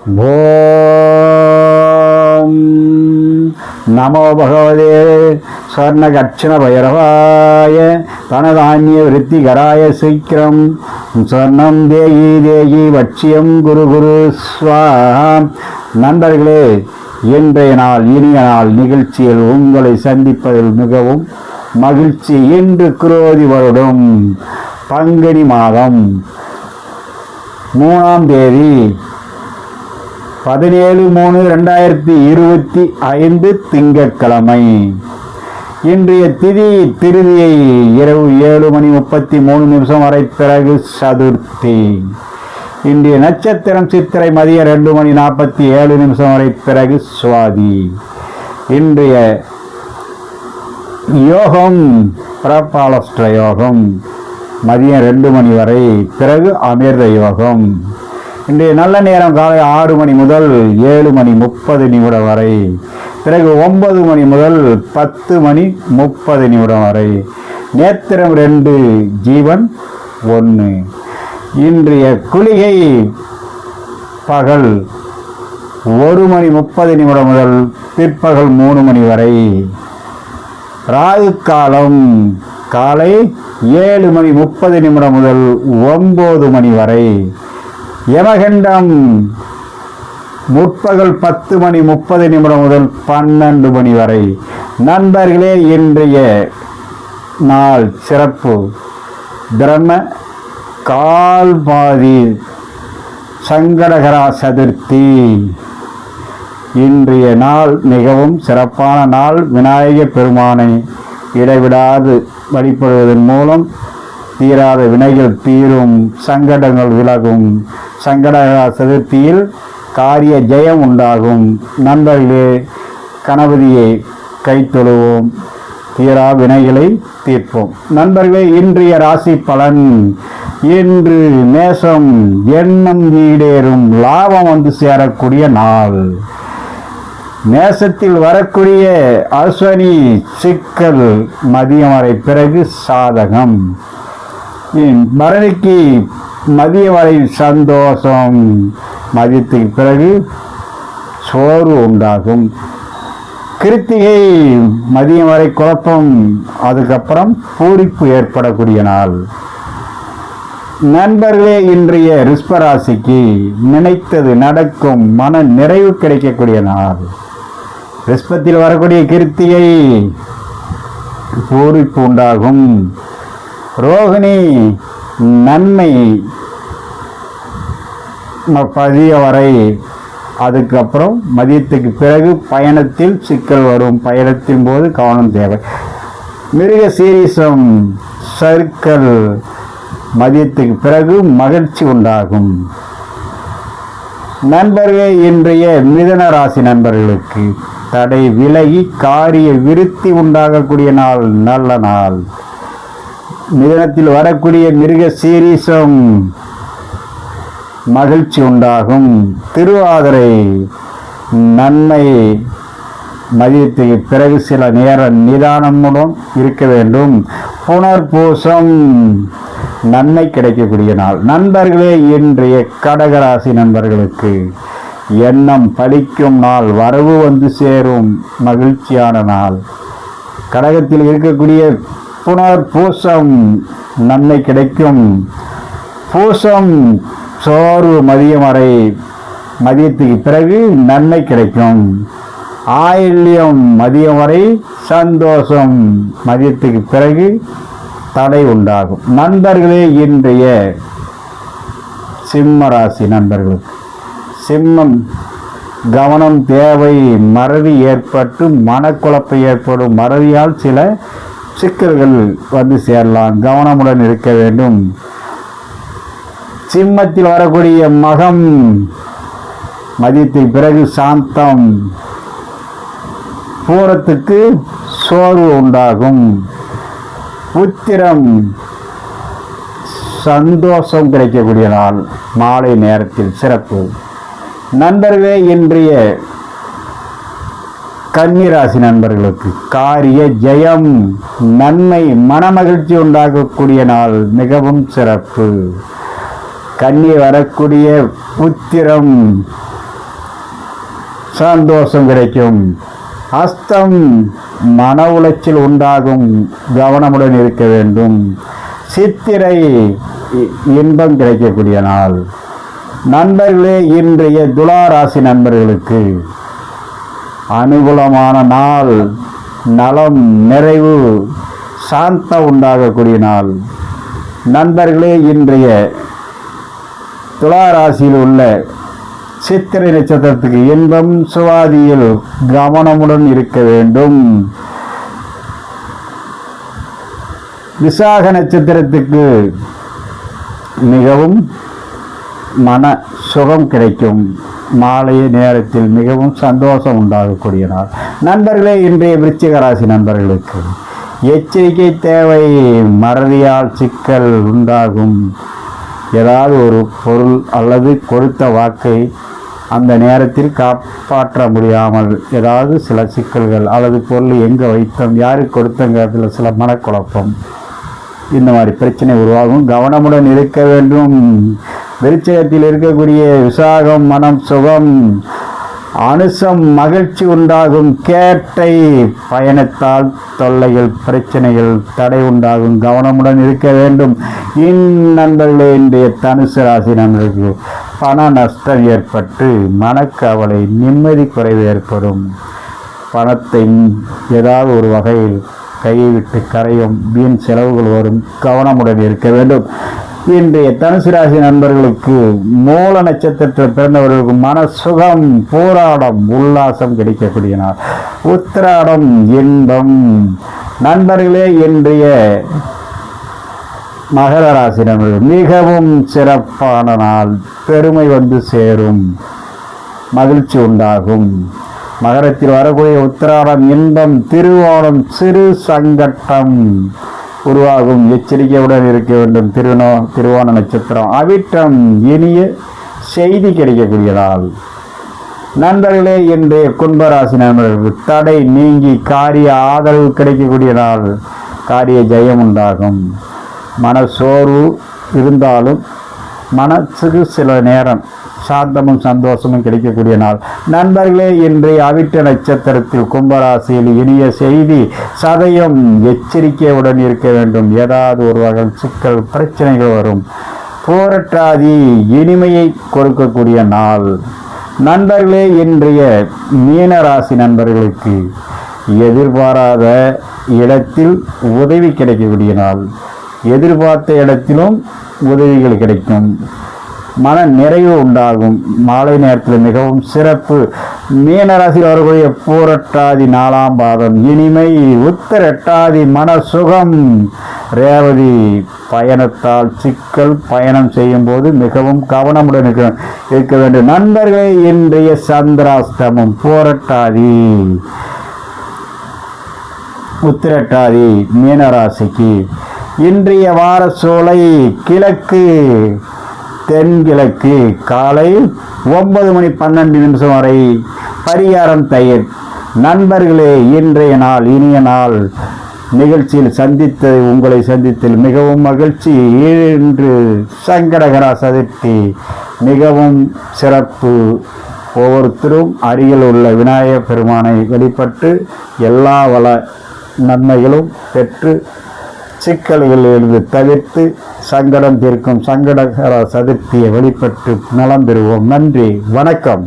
ஓம் நமோ பகவதே ஸ்வர்ணகட்சண பைரவாய தனதானிய விருத்திகராய சீக்கிரம் சொர்ணம் தேகி தேகி வட்சியம் குரு குரு ஸ்வாம் நண்பர்களே இன்றைய நாள் இனிய நாள் நிகழ்ச்சியில் உங்களை சந்திப்பதில் மிகவும் மகிழ்ச்சி. இன்று குரோதி வருடம் பங்குனி மாதம் மூணாம் தேதி. பதினேழு மூணு ரெண்டாயிரத்தி இருபத்தி ஐந்து திங்கட்கிழமை. இன்றைய திதி திருதியை இரவு ஏழு மணி முப்பத்தி மூணு நிமிஷம் வரை பிறகு சதுர்த்தி. இன்றைய நட்சத்திரம் சித்திரை மதியம் ரெண்டு மணி நாற்பத்தி ஏழு நிமிஷம் வரை பிறகு சுவாதி. இன்றைய யோகம் பிரபாலஸ்ட யோகம் மதியம் ரெண்டு மணி வரை பிறகு அமிர்த யோகம் இன்றைய நல்ல நேரம் காலை ஆறு மணி முதல் ஏழு மணி முப்பது நிமிடம் வரை. பிறகு ஒன்பது மணி முதல் பத்து மணி முப்பது நிமிடம் வரை. நேத்திரம் ரெண்டு ஜீவன் ஒன்று இன்றைய குளிகை பகல் ஒரு மணி முப்பது நிமிடம் முதல் பிற்பகல் மூணு மணி வரை. ராகு காலம் காலை ஏழு மணி முப்பது நிமிடம் முதல் ஒம்பது மணி வரை. யமகண்டம் முற்பகல் பத்து மணி முப்பது நிமிடம் முதல் பன்னெண்டு மணி வரை. நண்பர்களே இன்றைய நாள் சிறப்பு. பிரம்ம கால்பாதி சங்கடகரா சதுர்த்தி. இன்றைய நாள் மிகவும் சிறப்பான நாள். விநாயக பெருமானை இடைவிடாது வழிபடுவதன் மூலம் தீராத வினைகள் தீரும் சங்கடங்கள் விலகும். சங்கடகரா சதுர்த்தியில் காரிய ஜெயம் உண்டாகும். நண்பர்களே கணபதியை கைத்தொழுவோம். தீரா வினைகளை தீர்ப்போம். நண்பர்களே இன்றைய ராசி பலன். இன்று மேசம் எண்ணம் ஈடேறும். லாபம் வந்து சேரக்கூடிய நாள். நேசத்தில் வரக்கூடிய அஸ்வனி சிக்கல் மதியம் வரை பிறகு சாதகம். பரணிக்கு மதியம் வரை சந்தோஷம் மதியத்துக்கு பிறகு சோர்வு உண்டாகும். கிருத்திகை மதியம் வரை குழப்பம் அதுக்கப்புறம் பூரிப்பு ஏற்படக்கூடிய நாள். நண்பர்களே இன்றைய ரிஸ்பராசிக்கு நினைத்தது நடக்கும் மன நிறைவு கிடைக்கக்கூடிய நாள். ரிஸ்பத்தில் வரக்கூடிய கிருத்திகை பூரிப்பு உண்டாகும். ரோகிணி நன்மை பதிய வரை. அதுக்கப்புறம் மதியத்துக்கு பிறகு பயணத்தில் சிக்கல் வரும். பயணத்தின் போது கவனம் தேவை. மிருக சீரிசம் சர்க்கல் மதியத்துக்கு பிறகு மகிழ்ச்சி உண்டாகும். நண்பர்களே இன்றைய மிதன ராசி நண்பர்களுக்கு தடை விலகி காரிய விருத்தி உண்டாகக்கூடிய நாள் நல்ல நாள். மிதனத்தில் வரக்கூடிய மிருக சீரிசம் மகிழ்ச்சி உண்டாகும். திருவாதிரை நன்மை மதியத்துக்கு பிறகு சில நேரம் நிதானமுடன் இருக்க வேண்டும். புனர்பூசம் நன்மை கிடைக்கக்கூடிய நாள். நண்பர்களே இன்றைய கடகராசி நண்பர்களுக்கு எண்ணம் பலிக்கும் நாள். வரவு வந்து சேரும். மகிழ்ச்சியான நாள். கடகத்தில் இருக்கக்கூடிய புனர் பூசம் நன்மை கிடைக்கும். பூசம் சோர்வு மதியம் வரை மதியத்துக்கு பிறகு நன்மை கிடைக்கும். ஆயில்யம் மதியம் வரை சந்தோஷம் மதியத்துக்கு பிறகு தடை உண்டாகும். நண்பர்களே இன்றைய சிம்ம ராசி நண்பர்களுக்கு சிம்மம் கவனம் தேவை மறதி ஏற்பட்டு மனக்குழப்பம் ஏற்படும். மறதியால் சில சிக்கல்கள் வந்து சேரலாம். கவனமுடன் இருக்க வேண்டும். சிம்மத்தில் வரக்கூடிய மகம் மதியத்துக்கு பிறகு சாந்தம். பூரத்துக்கு சோர்வு உண்டாகும். உத்திரம் சந்தோஷம் கிடைக்கக்கூடிய நாள். மாலை நேரத்தில் சிறப்பு. நண்பர்களே இன்றைய கன்னிராசி நண்பர்களுக்கு காரிய ஜெயம் நன்மை மனமகிழ்ச்சி உண்டாகக்கூடிய நாள் மிகவும் சிறப்பு. கன்னி வரக்கூடிய உத்திரம் சந்தோஷம் கிடைக்கும். அஸ்தம் மன உளைச்சல் உண்டாகும் கவனமுடன் இருக்க வேண்டும். சித்திரை இ- இன்பம் கிடைக்கக்கூடிய நாள். நண்பர்களே இன்றைய துளாராசி நண்பர்களுக்கு அனுகூலமான நாள் நலம் நிறைவு சாந்தம் உண்டாகக்கூடிய நாள். நண்பர்களே இன்றைய துளாராசியில் உள்ள சித்திரை நட்சத்திரத்துக்கு இன்பம் சுவாதியில் கவனமுடன் இருக்க வேண்டும். விசாக நட்சத்திரத்துக்கு மிகவும் மன சுகம் கிடைக்கும். மாலைய நேரத்தில் மிகவும் சந்தோஷம் உண்டாகக்கூடிய நாள். நண்பர்களே இன்றைய விருச்சிக ராசி நண்பர்களுக்கு எச்சரிக்கை தேவை மறதியால் சிக்கல் உண்டாகும். ஏதாவது ஒரு பொருள் அல்லது கொடுத்த வாக்கை அந்த நேரத்தில் காப்பாற்ற முடியாமல் ஏதாவது சில சிக்கல்கள் அல்லது பொருள் எங்கே வைத்தோம் யாருக்கு கொடுத்தங்கிறதுல சில மனக்குழப்பம். இந்த மாதிரி பிரச்சனை உருவாகும். கவனமுடன் இருக்க வேண்டும். விருச்சகத்தில் இருக்கக்கூடிய விசாகம் மனம் சுகம் அனுசம் மகிழ்ச்சி உண்டாகும் கேட்டை பயணத்தால் தொல்லைகள் பிரச்சனைகள் தடை உண்டாகும் கவனமுடன் இருக்க வேண்டும். இந்நண்பர்களே இன்றைய தனுசு ராசி நண்பர்களுக்கு பண நஷ்டம் ஏற்பட்டு மனக்கவலை நிம்மதி குறைவு ஏற்படும். பணத்தை ஏதாவது ஒரு வகையில் கையை விட்டு கரையும். வீண் செலவுகள் வரும். கவனமுடன் இருக்க வேண்டும். இன்றைய தனுசு ராசி நண்பர்களுக்கு மூல நட்சத்திரத்தில் பிறந்தவர்களுக்கு மனசுகம் போராடம் உல்லாசம் கிடைக்கக்கூடிய நாள். உத்திராடம் இன்பம். நண்பர்களே இன்றைய மகர ராசி நண்பர்கள் மிகவும் சிறப்பான நாள். பெருமை வந்து சேரும். மகிழ்ச்சி உண்டாகும். மகரத்தில் வரக்கூடிய உத்திராடம் இன்பம் திருவோணம் சிறு சங்கட்டம். உருவாகும் எச்சரிக்கையுடன் இருக்க வேண்டும். திருநோ திருவோண நட்சத்திரம். அவிட்டம் இனிய செய்தி கிடைக்கக்கூடியதால். நண்பர்களே என்று கும்பராசி நண்பர்களுக்கு தடை நீங்கி காரிய ஆதரவு கிடைக்கக்கூடியதால் காரிய ஜெயம் உண்டாகும். மன சோர்வு இருந்தாலும் மனசுக்கு சில நேரம் சாந்தமும் சந்தோஷமும் கிடைக்கக்கூடிய நாள். நண்பர்களே இன்றைய அவிட்ட நட்சத்திரத்தில் கும்பராசியில் இனிய செய்தி சதயம் எச்சரிக்கையுடன் இருக்க வேண்டும். ஏதாவது ஒரு வகை சிக்கல் பிரச்சனைகள் வரும். போராட்டாதி இனிமையை கொடுக்கக்கூடிய நாள். நண்பர்களே இன்றைய மீனராசி நண்பர்களுக்கு எதிர்பாராத இடத்தில் உதவி கிடைக்கக்கூடிய நாள். எதிர்பார்த்த இடத்திலும் உதவிகள் கிடைக்கும். மன நிறைவு உண்டாகும். மாலை நேரத்தில் மிகவும் சிறப்பு. மீனராசியில் வரக்கூடிய பூரட்டாதி நாலாம் பாதம் இனிமை உத்தரட்டாதி மன சுகம் ரேவதி பயணத்தால் சிக்கல் பயணம் செய்யும் போது மிகவும் கவனமுடன் இருக்க இருக்க வேண்டும். நண்பர்களே இன்றைய சந்திராஷ்டமம் போரட்டாதி. உத்திரட்டாதி மீனராசிக்கு. இன்றைய வார சோலை கிழக்கு. தென்கிழக்கு காலை ஒன்பது மணி பன்னெண்டு நிமிஷம் வரை பரிகாரம் தயிர். நண்பர்களே இன்றைய நாள் இனிய நாள். நிகழ்ச்சியில் சந்தித்து உங்களை சந்தித்தில் மிகவும் மகிழ்ச்சி. இன்று சங்கடகரா சதுர்த்தி. மிகவும் சிறப்பு. ஒவ்வொருத்தரும் அருகில் உள்ள விநாயகப் பெருமானை வெளிப்பட்டு எல்லா வள நன்மைகளும் பெற்று சிக்கல்களிலிருந்து தவிர்த்து சங்கடம் தீர்க்கும் சங்கடகர சதுர்த்தியை வெளிப்பட்டு நலம் பெறுவோம். நன்றி. வணக்கம்.